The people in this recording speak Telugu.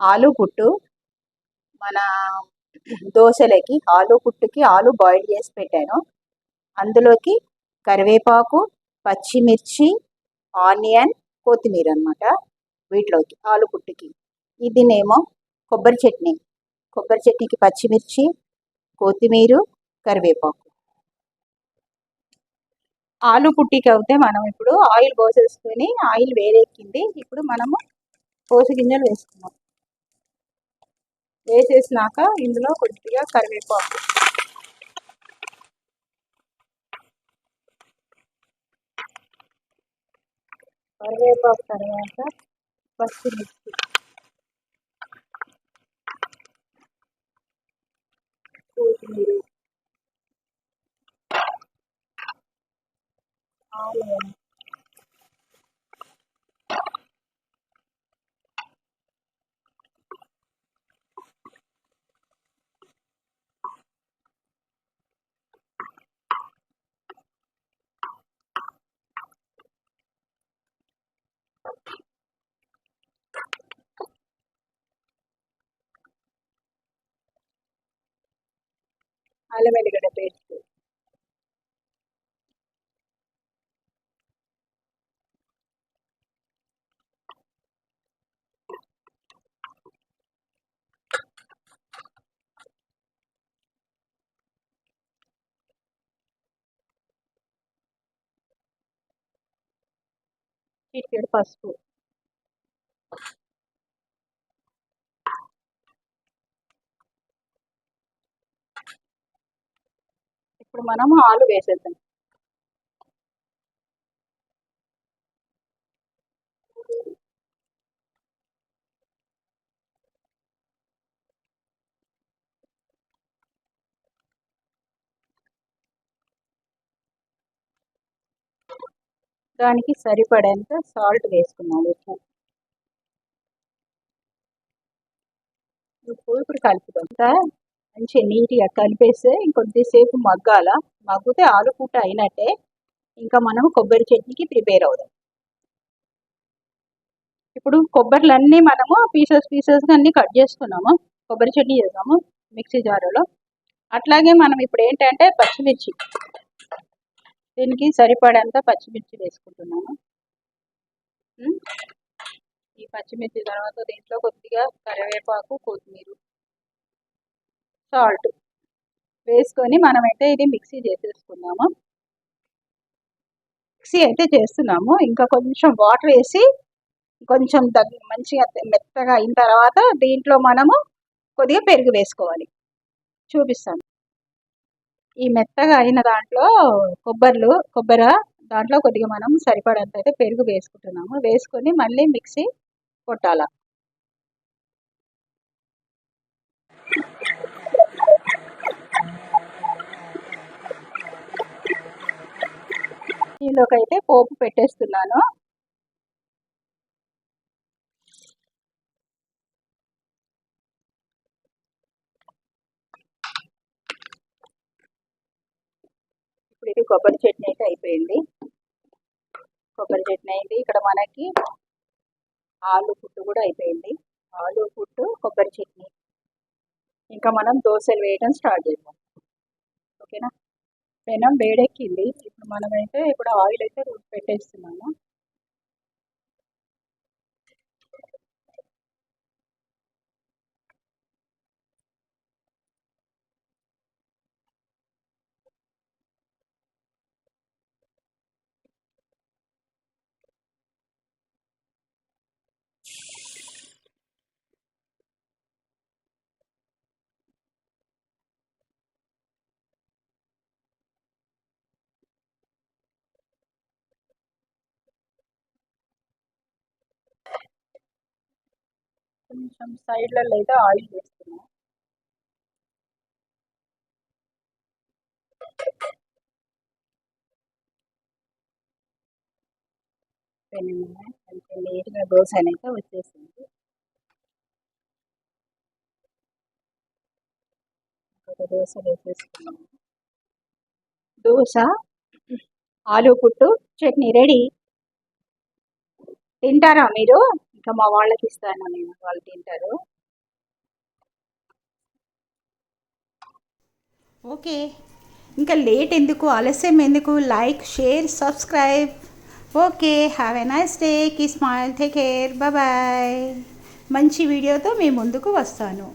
ఆలు పుట్టు మన దోశలకి ఆలు పుట్టుకి ఆలు బాయిల్ చేసి పెట్టాను. అందులోకి కరివేపాకు పచ్చిమిర్చి ఆనియన్ కొత్తిమీర అనమాట వీటిలోకి ఆలు పుట్టుకి. ఇదినేమో కొబ్బరి చట్నీ. కొబ్బరి చట్నీకి పచ్చిమిర్చి కొత్తిమీర కరివేపాకు. ఆలు పుట్టికి అయితే మనం ఇప్పుడు ఆయిల్ పోసేసుకొని ఆయిల్ వేరెక్కింది ఇప్పుడు మనము పోసి గింజలు వేసుకున్నాం. వేసేసినాక ఇందులో కొద్దిగా కరివేపాకు. కరివేపాకు తర్వాత పచ్చిమిర్చి. కొత్తిమీర. ఆనియన్. అల్లం వెల్లిగడ్డ పేస్ట్ చిటికెడు పసుపు ఇప్పుడు మనం ఆలు వేసేద్దాం. దానికి సరిపడేంత సాల్ట్ వేసుకున్నాం ఉప్పు. ఉప్పు ఇప్పుడు కలుపుకుంటా. మంచిగా నీట్గా కలిపేస్తే ఇంకొద్దిసేపు మగ్గాల. మగ్గితే ఆలు పూట అయినట్టే. ఇంకా మనం కొబ్బరి చట్నీకి ప్రిపేర్ అవుదాం. ఇప్పుడు కొబ్బరిలన్నీ మనము పీసెస్ పీసెస్గా అన్నీ కట్ చేసుకున్నాము. కొబ్బరి చట్నీ చేద్దాము మిక్సీ జారులో. అట్లాగే మనం ఇప్పుడు ఏంటంటే పచ్చిమిర్చి. దీనికి సరిపడంత పచ్చిమిర్చి వేసుకుంటున్నాము. ఈ పచ్చిమిర్చి తర్వాత దీంట్లో కొద్దిగా కరివేపాకు కొత్తిమీర. సాల్ట్ వేసుకొని మనమైతే ఇది మిక్సీ చేసేసుకున్నాము. మిక్సీ అయితే చేస్తున్నాము. ఇంకా కొంచెం వాటర్ వేసి కొంచెం తగ్గి మంచిగా మెత్తగా అయిన తర్వాత దీంట్లో మనము కొద్దిగా పెరుగు వేసుకోవాలి. చూపిస్తాను. ఈ మెత్తగా అయిన దాంట్లో కొబ్బరిలు కొబ్బరి దాంట్లో కొద్దిగా మనం సరిపడంత అయితే పెరుగు వేసుకుంటున్నాము. వేసుకొని మళ్ళీ మిక్సీ కొట్టాల. దీనిలోకి అయితే పోపు పెట్టేస్తున్నాను. ఇప్పుడు ఇది కొబ్బరి చట్నీ అయితే అయిపోయింది. కొబ్బరి చట్నీ అయింది. ఇక్కడ మనకి ఆలు పుట్టు కూడా అయిపోయింది. ఆలు పుట్టు కొబ్బరి చట్నీ. ఇంకా మనం దోశలు వేయడం స్టార్ట్ చేద్దాం. ఓకేనా? పెనం వేడెక్కింది. ఇప్పుడు మనమైతే ఇప్పుడు ఆయిల్ అయితే పెట్టేస్తున్నాము. కొంచెం సైడ్లలో అయితే ఆయిల్ వేస్తున్నాం. పెనం కొంచెం దోశ అయితే వచ్చేసింది. ఒక దోశ వేసేసుకున్నాము దోశ ఆలు పుట్టు చట్నీ రెడీ. తింటారా మీరు? ఇంకా మా వాళ్ళకి ఇస్తాను నేను వాళ్ళు తింటారు. ఓకే. ఇంకా లేట్ ఎందుకు ఆలస్యం ఎందుకు? Like share subscribe. Okay have a nice day కి స్మైల్ టేక్ కేర్ బాయ్ మంచి వీడియోతో మీ ముందుకు వస్తాను.